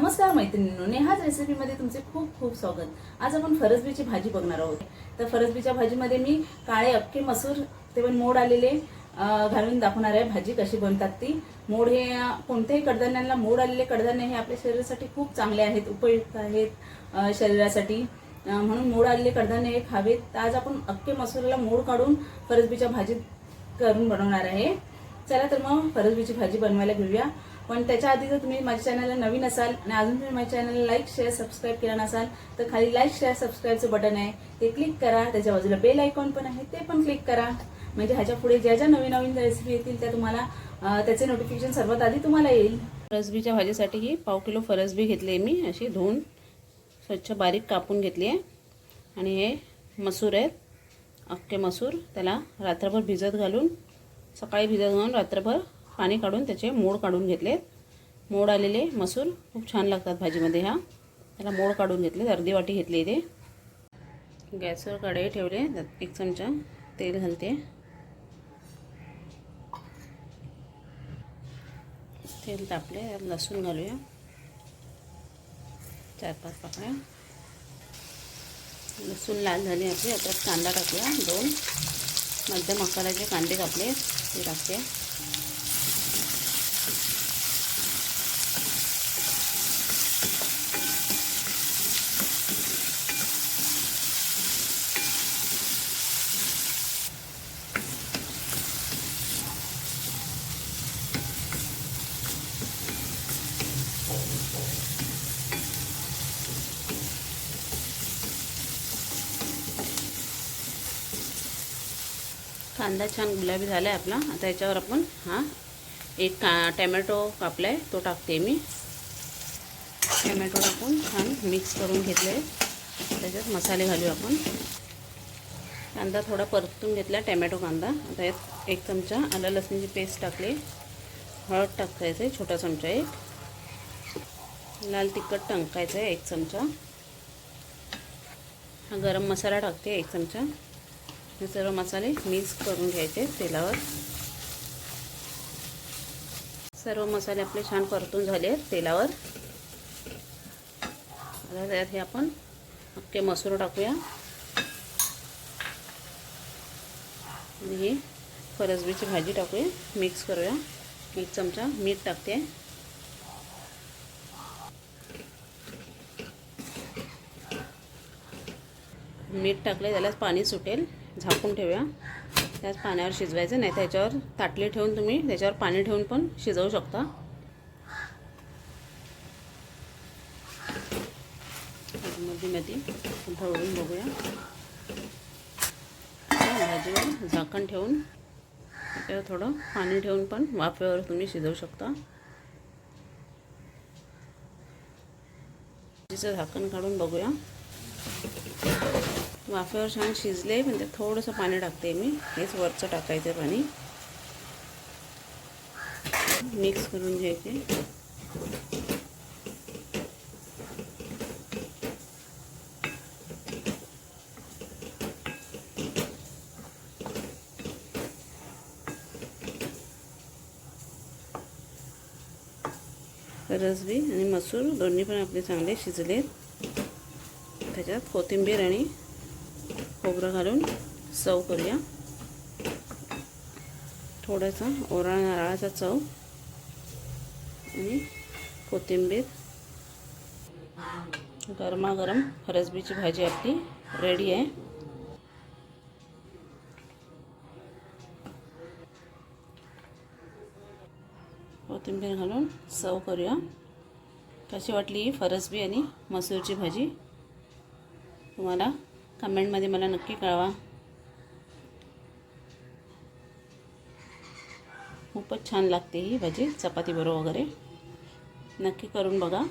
नमस्कार मैत्रिणींनो नेहाज रेसिपीमध्ये तुमचे खूप खूप स्वागत. आज आपण फरसबीची भाजी बघणार आहोत. तर फरसबीच्या भाजीमध्ये मी काळे अख्खे मसूर ते पण मोड आलेले घालून दाखवणार आहे भाजी कशी बनतात ती. मोड हे कोणत्याही कडधान्यांना मोड आलेले कडधान्य हे आपल्या शरीरासाठी खूप चांगले आहेत उपयुक्त आहेत शरीरासाठी. म्हणून मोड आलेले कडधान्य हे खावेत. तर आज आपण अख्खे मसूरला मोड काढून फरसबीच्या भाजीत करून बनवणार आहे. चला तर मग फरसबीची भाजी बनवायला घेऊया. पण त्याच्या आधी जर तुम्ही माझ्या चॅनलला नवीन असाल आणि अजून तुम्ही माझ्या चॅनलला लाईक शेअर सबस्क्राईब केला नसाल तर खाली लाईक शेअर सबस्क्राईबचं बटन आहे. ते क्लिक करा. त्याच्या बाजूला बेल आयकॉन पण आहे. ते पण क्लिक करा. म्हणजे ह्याच्या पुढे ज्या ज्या नवीन नवीन रेसिपी येतील त्या तुम्हाला त्याचे नोटिफिकेशन सर्वात आधी तुम्हाला येईल. फरसबीच्या भाजीसाठी ही पाव किलो फरसबी घेतली आहे मी. अशी धुवून स्वच्छ बारीक कापून घेतली आहे. आणि हे मसूर आहेत. अख्खे मसूर. त्याला रात्रभर भिजत घालून सकाळी भिजत घालून रात्रभर पाणी काढून त्याचे मोड काढून घेतले. मोड आलेले मसूर खूप छान लागतात भाजीमध्ये ह्या. त्याला मोड काढून घेतले अर्धी वाटी घेतली इथे. गॅसवर कढई ठेवले त्यात एक चमचा तेल घालते. तेल तापले त्यात लसूण घालूया. चार पाच पाकळ्या. लसूण लाल झाली आपली आता कांदा टाकूया दोन. मध्यम आकाराचे कांदे कापले ते टाकते. कांदा छान गुलाबी झाला आहे आपला. आता याच्यावर आपण हा एक का टॅमॅटो कापला आहे तो टाकते मी. टॅमॅटो टाकून छान मिक्स करून घेतले त्याच्यात मसाले घालू आपण. कांदा थोडा परतून घेतला टॅमॅटो कांदा. आता यात एक चमचा आलं लसणीची पेस्ट टाकली. हळद टाकायचं आहे छोटा चमचा एक. लाल तिखट टाकायचं आहे एक चमचा. हा गरम मसाला टाकते एक चमचा. हे सर्व मसाले मिक्स करून घ्यायचे तेलावर. सर्व मसाले आपले छान परतून झाले तेलावर. आता त्यात हे आपण अख्खे मसूर टाकूया. आणि ही फरसबीची भाजी टाकूया. मिक्स करूया. एक चमचा मीठ टाकते. मीठ टाकले त्याला पाणी सुटेल. झाकून ठेवूया. त्याच पाण्यावर शिजवायचं नाही त्याच्यावर ताटली ठेवून तुम्ही त्याच्यावर पाणी ठेवून पण शिजवू शकता. मध्ये मध्ये ढवळून बघूया. भाजीवर झाकण ठेवून त्याच्यावर थोडं पाणी ठेवून पण वाफेवर तुम्ही शिजवू शकता. भाजीचं झाकण काढून बघूया. वाफेवर छान शिजले म्हणजे थोडंसं पाणी टाकते मी. हेच वरचं टाकायचं पाणी. मिक्स करून घ्यायचे. रसबी आणि मसूर दोन्ही पण आपले चांगले शिजलेत. त्याच्यात कोथिंबीर आणि खोबरं घालून चव करूया. थोडासा ओरा नारळाचा चव आणि कोथिंबीर. गरमागरम फरसबीची भाजी आपली रेडी आहे. कोथिंबीर घालून सर्व करूया. कशी वाटली फरसबी आणि मसूरची भाजी? तुम्हाला कमेंटमध्ये मला नक्की कळवा. खूपच छान लागते ही भाजी चपाती बरोबर वगैरे. नक्की करून बघा.